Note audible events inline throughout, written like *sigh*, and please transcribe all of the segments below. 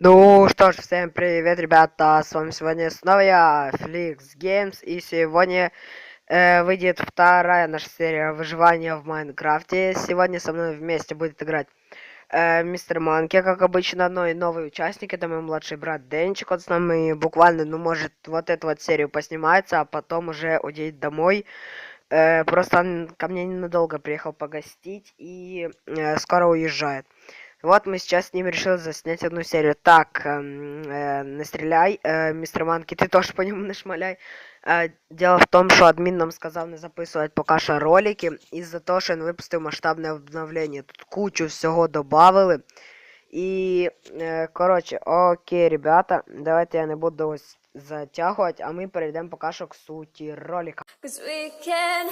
Ну что ж, всем привет, ребята! С вами сегодня снова я, Flix Games, и сегодня э, выйдет вторая наша серия выживания в Майнкрафте. Сегодня со мной вместе будет играть э, Мистер Манки, как обычно, но и новый участник, это мой младший брат Денчик, он с нами буквально, ну, может, вот эту вот серию поснимается, а потом уже уедет домой. Э, просто он ко мне ненадолго приехал погостить и э, скоро уезжает. Вот мы сейчас с ним решили заснять одну серию. Так, эм, э, настреляй, э, мистер Манки, ти теж по ньому *laughs* не шмаляй. Е, Дело в тому, що адмін нам сказав не записувати поки що ролики, із-за того, що він випустив масштабне обновлення. Тут кучу всього додавали. І, е, коротше, окей, ребята, давайте я не буду ось затягувати, а ми перейдемо поки що к суті ролика. Cause we can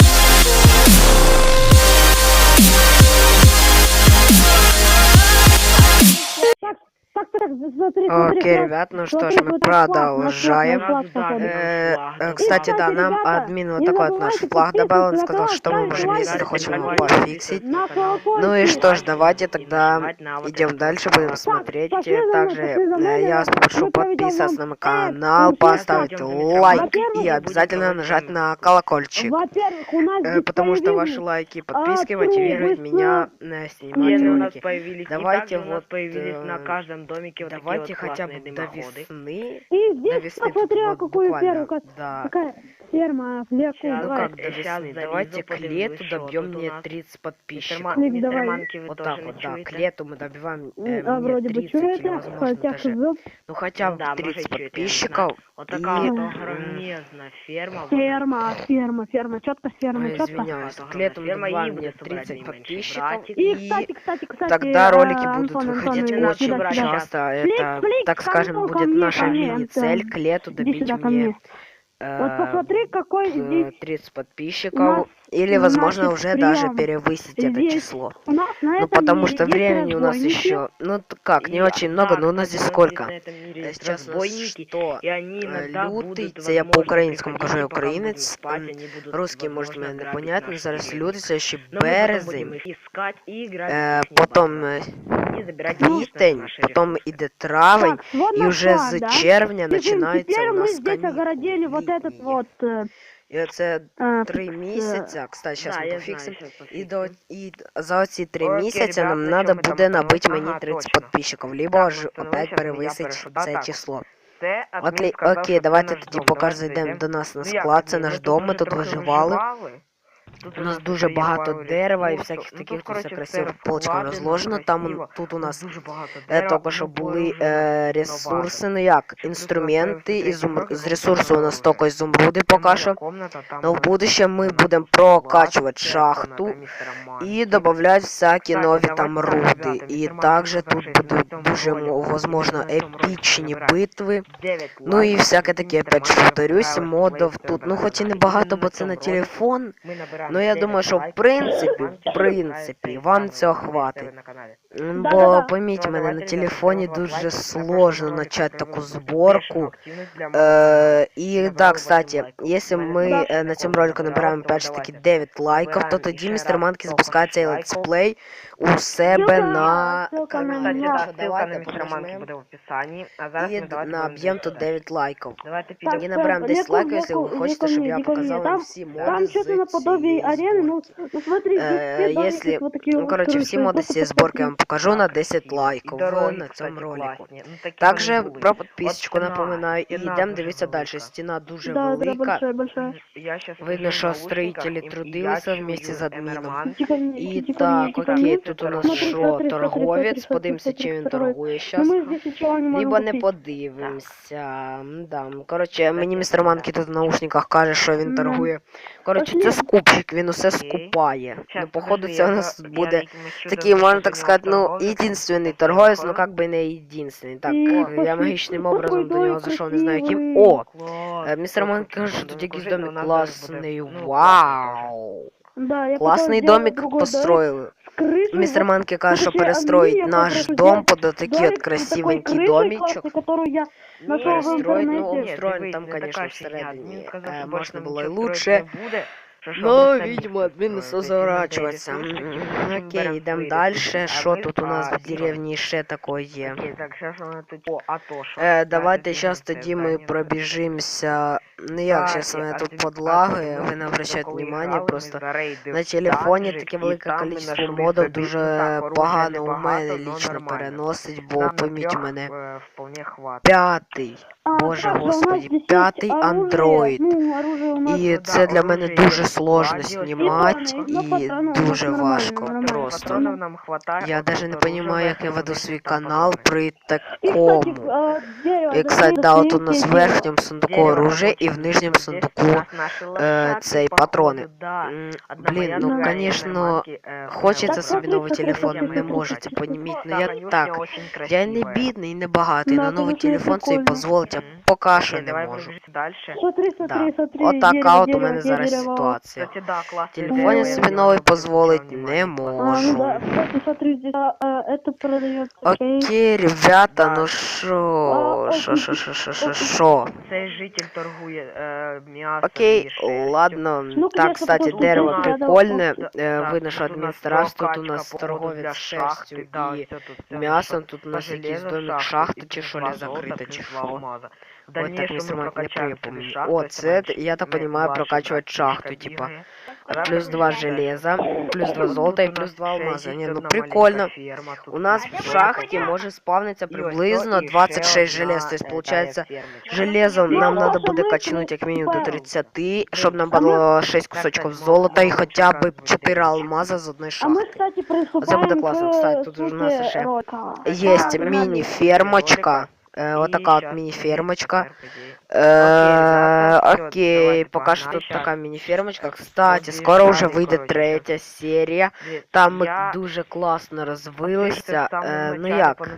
Окей, ребят, ну что ж, мы продолжаем. Э, кстати, да, нам админ вот такой вот наш флаг добавил. Он сказал, что мы уже месяц хотим его пофиксить. Ну и что ж, давайте тогда идем дальше, будем смотреть. Также э, я вас прошу подписаться на мой канал, поставить лайк и обязательно нажать на колокольчик. Э, потому что ваши лайки и подписки мотивируют меня снимать ролики. Давайте вот на каждом домике вот такие вот хотя бы классные до дымоходы. весны. И До здесь весны тут посмотрел, вот какую буквально, первую, как- да. какая Серма, Лек, ну как довесны? Давайте к лету добьем мне 30 подписчиков. Давай. Вот так вот, да, к лету мы добиваем ну, э, а мне 30 или, возможно, хотя даже, ну хотя бы 30 подписчиков. Вот такая и... огромная ферма. Ферма, ферма, ферма, четко ферма, четко. Извиняюсь, к лету мы добиваем мне 30 подписчиков. И, кстати, кстати, кстати, тогда э, ролики будут выходить очень часто. Это, так скажем, будет наша мини-цель к лету добить мне Вот э, посмотри, какой э, здесь 30 подписчиков. нас- Или, возможно, значит, уже даже прием. перевысить это Здесь число. у нас на Ну, этом потому мире что есть времени у нас разбойники. еще, ну т- как, не И, очень много, да, но у нас кстати, здесь у сколько? на этом мире Э, есть Сейчас у нас разбойники, что? и они Э, иногда лютий, будут, це я возможно, по-українському кажу, я приходить, пока мы будем українець. спать, М, они будут, Русський, може, возможно, мене не грабить понятно, наши зараз деревни. люди, це ще Но мы потом будем березень, их искать и е, грабить их потім базу. е, и забирать естественно, квітень, наши потім ресурсы. іде травень, Так, вот і наш вже флаг, з да? червня Теперь- починається Теперь у мы нас здесь огородили вот этот літні. вот э, І це э, три фикс, э, місяця, кстати, зараз Да, ми я пофіксимо. знаю, щас І, до, пофиксим. і за оці три Окей, місяці ребят, нам на треба чому ми там буде набити остановились? мені Ага, 30 точно. підписчиків, либо Так, ж ми остановились, опять щас я перевисить перейшов. Да, це так. число. Це адмін Окей, сказав, окей, що давайте це наш тоді дом. поки Давайте зайдемо зайдемо. до нас на Ну, як, склад, це адмін, наш ми дом, ми вже тут трохи виживали. Тут У нас дуже багато дерева і всяких Ну, таких все красиво все по розложено. Там тут у нас багато е, тільки що ну, були е, ресурси, ну як, інструменти, ізум... з ресурсу у нас тільки ізумруди поки що. Но в будущем мы будем прокачивать шахту и добавлять всякие Кстати, нові там руди. І сказав, тут будуть дуже, цьому мо- ролику, возможно, в цьому ролику епічні битви. Ну і всяке таке, опять же, повторюсь, модов тут, ну хоч і на небагато, каналі. бо це на телефон. Ми набираємо Ну я 9 думаю, що в лайків, принципі, Маркін в принципі, вправить вам свої цього себе хватить. на каналі. М, Да-да-да. Бо пойміть Ну, мене, давайте, на ребята, телефоні ставимо дуже лайки, сложно запрошуємо начать ролики, таку зробити зборку. бешену активність для Э, І И набрали да, 8 кстати, лайків. если У мене мы зараз э, на такого цьому не ролику набираємо набиралось, опять же таки давайте. 9 лайків, то Набираємо тоді ще містер раз Манки 100 запускає цей лайків. летсплей у себе Ссылка на на- ссылка на каналі. меня. Кстати, Що да, ссылка на давайте містера Манки подожмемо буде в описанні. А зараз і ми д- давайте на будемо об'єм тут дивитися. 9 лайків. Давайте Так, підемо. І так, набираємо 10 Леку, лайків, якщо ви Леку, хочете, Леку щоб мне, я Леку мне. показав вам Там- всі моди Там з что-то наподобие цієї арены, зборки. ну, ну смотри, здесь Э, все домики если- вот такие Ну, вот короче, крыши, всі моди з просто цієї зборки я вам посмотри. покажу на Так, 10 і лайків дороги, на кстати, цьому ролику. класні. Ну, такі Также вони були. про підписчику От стіна, напоминаю. І стіна йдемо дуже дивитися далі. велика. Стіна дуже Да, да, велика. большая, большая. Я щас Видно, сижу в що наушниках, строїтелі і- і я трудилися чую вместе з адміном. Емерман. Тихо мне, І тихо так, мне, тихо окей, мне. тут у нас що, торговець, подивимося, чим він торгує Ну зараз. не Либо не подивимося. Да. Коротше, мені містер Манкі тут в наушниках каже, що він торгує. Коротше, це Пошли. скупщик, він усе скупає. Ну, походу, це у нас я буде такий, можна так сказати, ну, єдинственний торговець, ну как би не єдинственний. Так, я магічним образом до нього зайшов, не знаю яким. О! Е, Містер Манкі каже, що тут Ну, якийсь домик класний. ну, Вау! Да, я Класний домик другой построили. Мистер Манкі каже, що перестроїть наш дом під такий от красивенький домичок. нашел в Перестроїть, ну, устроен там, не конечно, всередині, можна було і нічого Ну, видимо, админ созорачивается. Окей, идем дальше. Что тут у нас в деревне еще такое? Э, давайте сейчас тоді мы пробежимся. Ну як, сейчас у мене тут подлаги, ви не обращайте внимание, просто на телефоні таке велике количество модів дуже погано у мене лічно переносить, бо поміть мене. П'ятий. Боже господі, п'ятий андроїд. І це для мене дуже сложно знімати і дуже важко просто. нам хватает. Я даже не понимаю, как я веду свой канал при такому. И, кстати, да, от у нас в верхнем сундуку оружие и в нижнем сундуку е, цей патроны. Блин, ну, конечно, хочется собі новий телефон, не можете, поніміть, ну я так. Я не бідний і не багатий, на новий телефон собі дозволить, поки що не можу. Далі. Да. Отака от у мене зараз ситуація. Телефон собі новий позволить не можу. Окей, ребята, ну шо? Шо, шо, шо, шо, шо, шо? Цей житель торгує м'ясо. Окей, ладно. Так, кстати, дерево прикольне. Ви наше адміністрацію, тут у нас торговець шерстю і м'ясом, тут у нас якийсь домик шахти, чи що ли закрита, чи що. вот так не припомню. О, це, я так понимаю, прокачивать шахту, типа. Плюс два железа, плюс два золота и плюс два алмаза. Не, ну прикольно. У нас в шахте может спавниться приблизно 26 желез. То есть, получается, железом нам надо будет качнуть как минимум до 30, чтобы нам было 6 кусочков золота и хотя бы 4 алмаза а за одной шахты. Це буде кстати. Тут у нас ще є міні-фермочка. Е, вот такая вот мини-фермочка. Э, е, окей, пока что такая мини-фермочка. Кстати, скоро уже выйдет третья серия. Там мы дуже классно розвилися. Е, ну як?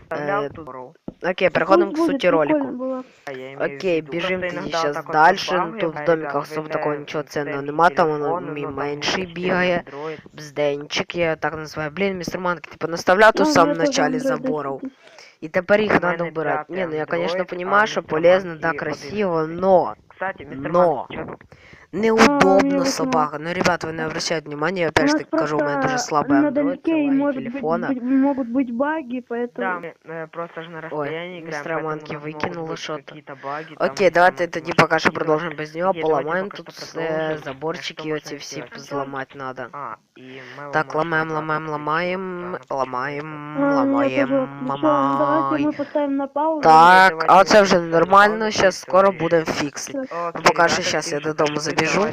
Окей, переходимо к сути ролику. Окей, бежим тоді зараз далі. Ну, тут в домиках особо такого нічого цінного нема, там воно мій менший бігає. Бзденчик, я так називаю. Блін, містер Манк, типу наставляв тут в самому началі заборов. И теперь их надо убирать. Не, ну я, конечно, понимаю, что полезно, да, красиво, но... Кстати, но неудобно собака. Ну, ребята, вы не обращают внимания, я опять же таки скажу, у меня даже слабая Android, телефона. Быть, могут быть баги, поэтому... Да, просто же на расстоянии Ой, играем, манки выкинула что-то. Баги, Окей, давайте это не пока что продолжим без него, поломаем тут заборчики эти все взломать надо. Так, ломаем, ломаем, ломаем, ломаем, ломаем, ломаем. Так, а вот це уже нормально, сейчас скоро будем фиксить. Ну, пока що сейчас я до дома зайду біжу.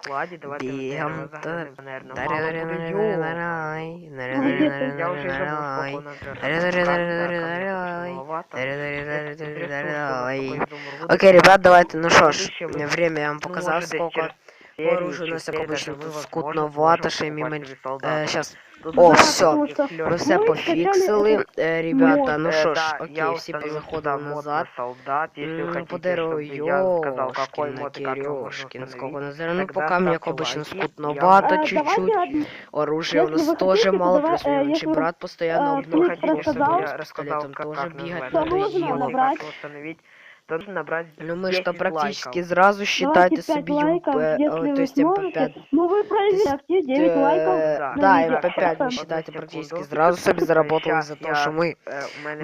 Складі, давайте Бігам. Я вже забув, Окей, ребят, давайте, ну що ж, время я вам показав, сколько. Оружие у нас, как обычно, скутновато, шейми Сейчас. О, э, ну все, ми все пофіксили. Е, Ребята, ну що ж, окей, всі позаходили назад. солдат, если вы М, По дереву, чтобы я сказал, какой ёшкіна, мод и ну, как поки мені, як обично, лайки, скутно я багато, чуть-чуть. Оружие у нас теж мало, плюс мій брат постоянно э, обновляет. Плюс Хотите, чтобы я рассказал, как, просто набрать Ну мы что, практически лайков. сразу считайте себе лайков, э, то есть МП5. Ну вы проверьте, 9 э, лайков. Да, МП5 вы считаете практически сразу себе заработали за то, що ми,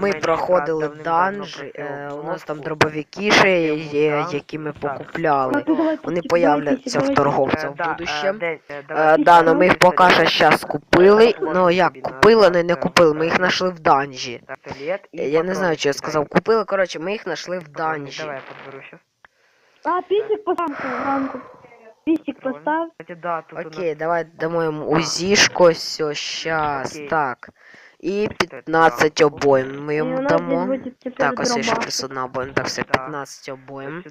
ми проходили данжі, у нас там дробовики ще є, э, які ми покупляли. Вони появляться в торговцях в будущем. Э, да, но ми їх поки що зараз купили. Ну як, купили, не не купили, ми їх знайшли в данжі. Я не знаю, що я сказав. Купили, коротше, ми їх знайшли в данжі. Банші. Давай я подберу сейчас. А, пісик поставив ранку. Пісик постав. Кстати, да, тут Окей, нас... давай домой УЗИшку. УЗІшко, все, щас, Окей. так. І 15 обоїм ми йому. Так, у ще плюс одна обоїм, так все, 15 обоїм.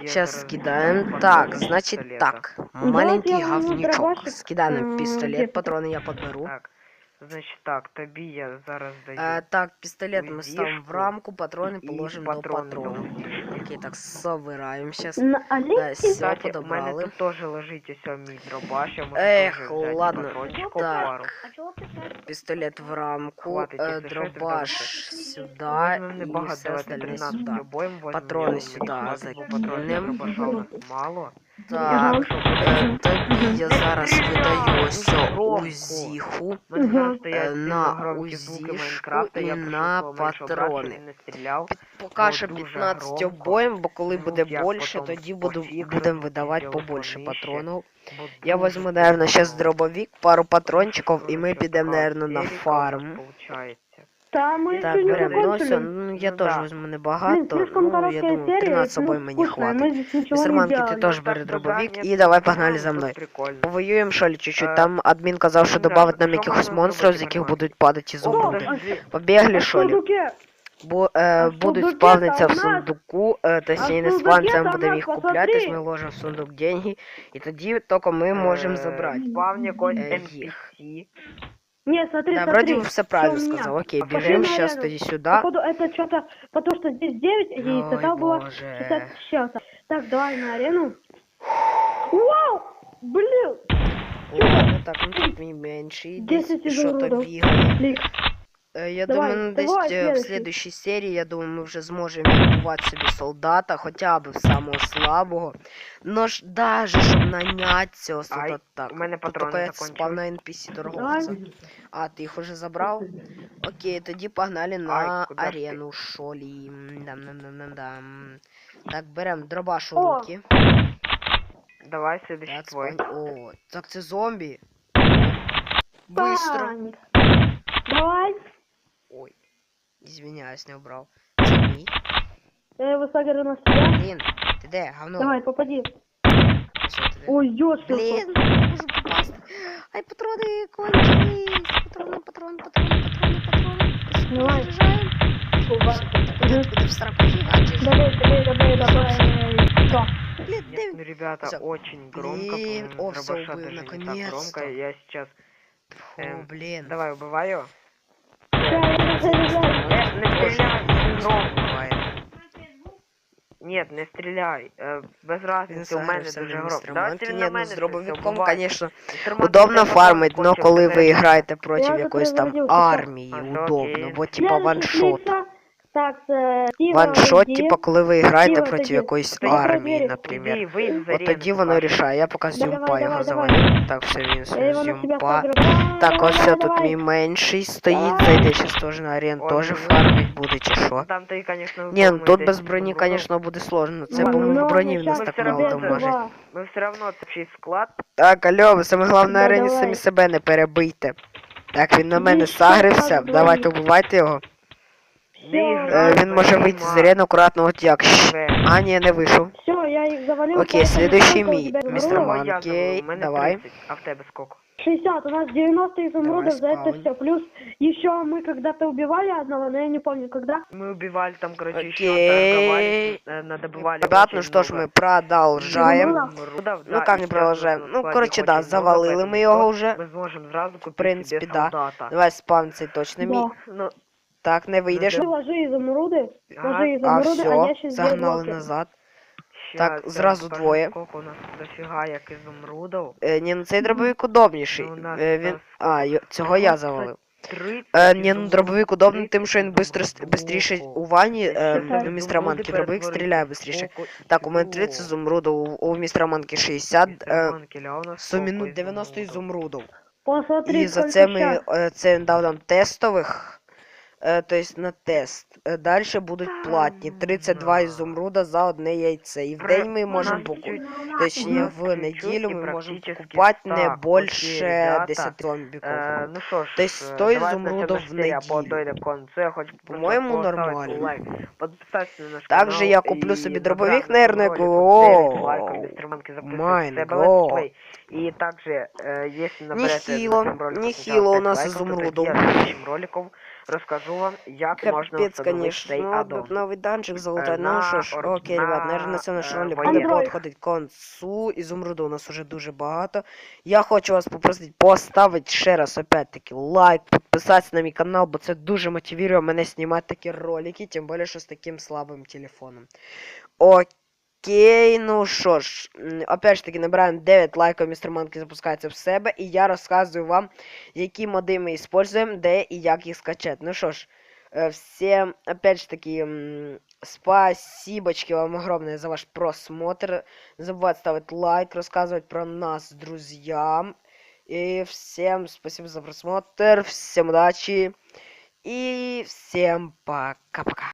Сейчас скидаем. Так, значит так. Маленький говничок. Скидаем пистолет, патроны я подберу. Так. Значит, так, тобі я зараз даю. Е, так, пістолет ми ставимо в рамку, патрони і положимо патрони до патрону. Окей, так, собираємо зараз. На Е, Олесі? все, Кстати, у мене тут теж лежить ось мій дробаш, я можу Ех, ладно, патрончику так. пару. Пістолет в рамку, Хватить, е, якщо э, що, дробаш сюди Ну, і все остальне сюди. Патрони сюди Хватить, патронів дробаша мало. Так, е, тобі я зараз видаю ось узіху. Зараз Е, на узішку і на патрони. стріляв. Покаже 15 громко. обоїм, бо коли Ну, буде більше, тоді буду, будемо видавати побольше патронів. Я возьму, наверное, сейчас дробовик, пару патрончиков, и мы коротше, підемо, наверное, на фарм. Да, мы Так, еще не берем, ну ну я Ну тоже да. возьму небагато, слишком ну я думаю, 13 ну, собой мені хватить. Мы здесь ничего Мистер не Манки, ти теж бери дробовик, і давай погнали за мною. Повоюємо що ли чуть-чуть, Е, там адмін казав, що ну додавить нам якихось монстрів, з яких будуть падати О, Побігли ли? Бо е, будуть спавнитися в сундуку, е, точніше не там ми будемо їх купляти, ми вложимо в сундук деньги, і тоді тільки ми можемо Е, забрати. Е, їх. NPC. Не, смотри, Да, смотри. вроде бы все правильно меня. сказал. Окей, Пошли бежим сейчас тоді сюда. Походу, это что-то, потому что здесь 9 яиц, а там было боже. 60 с чем-то. Так, давай на арену. Вау! Блин! О, ну так, ну тут десь 10 що то Е, Я Давай, думаю, ну, десь давай, е, в следующий. следующей серії, я думаю, ми вже зможемо відбувати собі солдата, хоча б самого слабого. Но ж даже, щоб наняти цього Ай, солдата так. у мене патрони закончились. спав на NPC торговця. А, ти їх уже забрав? Окей, тоді погнали на Ай, куди ж ти? арену шолі. Дам-дам-дам-дам. Так, берем дробаш у руки. Давай следующий Так, твой. О, так це зомбі. Быстро. Давай. Ой. Извиняюсь, не убрав. Це мій. Я его сагарю на себя. Блін, ти де, говно? Давай, попади. Все, ти де? Ой, ёшкин. Блін, не можу попасти. Ай, патрони кончились. Патрони, патрони, патрони, патрони, патрони. Давай. Заряджаємо. Куди, куди в сраку фігачиш? Давай, давай, давай, давай. Всё. Блін, де Ну, він? ребята, Всё. очень громко, Блин, по-моему, о, с всё, дробаша убил, даже не так наконец-то. громко. Я сейчас... Фу, Ем, блін. Давай, убиваю. Давай, давай, давай. Э, не Боже, стреляй, він громко. буває. Нет, не стреляй. Э, без Він разницы, у мене загрився дуже на громко. містер Да, Манкі. ти Ні, на ну мене з це дробовиком, все, конечно, Містер Манкі, удобно тебе фармить, но хоче коли ви перезарядити. граєте проти Я якоїсь там запрограммировался. армії, А, удобно, окей. бо типа Следующий ваншот. Так, Стива, Ваншот, типа, коли ви граєте проти тоді. якоїсь армії, наприклад. От тоді воно рішає. Я поки з Давай, юмпа давай, його давай. завалю. Так, все, він Я его з на себя юмпа. сагрю. Так, ось все, тут давай. мій менший стоїть, зайде щас теж на арену, Ой, теж ну, фармить буде чи що. Там ти, конечно, Ні, ну тут без броні, конечно, буде сложно. Це Ну, ну, броні в нас так мало. Два. Ми все равно це чий склад. Так, алло, ви саме головне на арені давай. самі себе не перебийте. Так, він на мене сагрився, так давайте двоїх? вбивайте його. Не Всё. Е, іграй, він може вийти з нема. арени акуратно, от як. Щ. Тебе. А, ні, не вийшов. Все, я их завалил. Окей, поэтому следующий сколько у мій, тебя мистер изумрудов? Ман. я Окей, забув, у мене давай. 30, а в тебе сколько? 60, у нас 90 изумрудов, за это спаун. все. Плюс еще мы когда-то убивали одного, но я не помню когда. Мы убивали там, короче, еще Окей. торговались, э, надобывали Ребят, ну очень что ж, много мы продолжаем. изумрудов, Ну да, как и не сейчас продолжаем? на Ну, складе короче, очень да, много, завалили мы поэтому его что уже. Мы сможем сразу купить принципе, себе да. солдата. Давай спам цей точно мій. Да. Ну, Так, не вийдеш. Ты ложи изумруды, Ага. ложи А изумруды, а, я все, сейчас загнали назад. Так, щас я зразу покажу, двоє. Сколько у нас дофига як изумрудов. Е, ні, ну цей дробовик удобніший. Ну, у нас Е, він... зараз А, йо- цього я завалив. 30 Е, ні, ну изумрудов, дробовик удобний 30 тим, що він бистро, изумрудов. бистріше у вані, Ще е, так у містера изумруди Манки дробовик перетворюються стріляє в бистріше. око Так, у мене і 30 о. ізумрудів, у, у містера Манки 60, Містер е, Манкель, а у нас суміну сколько 90 изумрудов? ізумрудів. Посмотри, І за сколько це ми, щас. е, це він дав нам тестових, е, тобто на тест. Е, Далі будуть платні. 32 ізумруда за одне яйце. І в день ми можемо покупати. Точніше, в неділю ми можемо покупати не більше 10 зомбіків. Е, ну що ж, Тобто е, 100 давайте ізумрудів в неділю. По-моєму, нормально. Также я куплю собі дробовик, на наверное, ролику якого- 9 лайків, Містер Манки запустив Mine в себе God. летсплей. І також, е, якщо наберете Нехило, нехило у нас 5 лайків, то ізумрудів. тоді я следующим роликом розкажу вам, можна Капець, встановити цей конечно. аддон. Ну, новий данчик золотой. Ну що ж, ор- окей, ребят, наверное, на цьому наш е, ролик буде Android. підходить к концу. Ізумруду у нас уже дуже багато. Я хочу вас попросити поставити ще раз, опять-таки, лайк, підписатися на мій канал, бо це дуже мотивує мене знімати такі ролики, тим більше, що з таким слабим телефоном. Окей, Окей, ну що ж, опять ж таки, набираємо 9 лайків, містер Манки запускається в себе, і я розказую вам, які моди ми використовуємо, де і як їх скачати. Ну що ж, е, всем, опять же таки, спасибочки вам огромное за ваш просмотр. Не забывайте ставить лайк, рассказывать про нас друзьям. И всем спасибо за просмотр, всем удачи и всем пока-пока.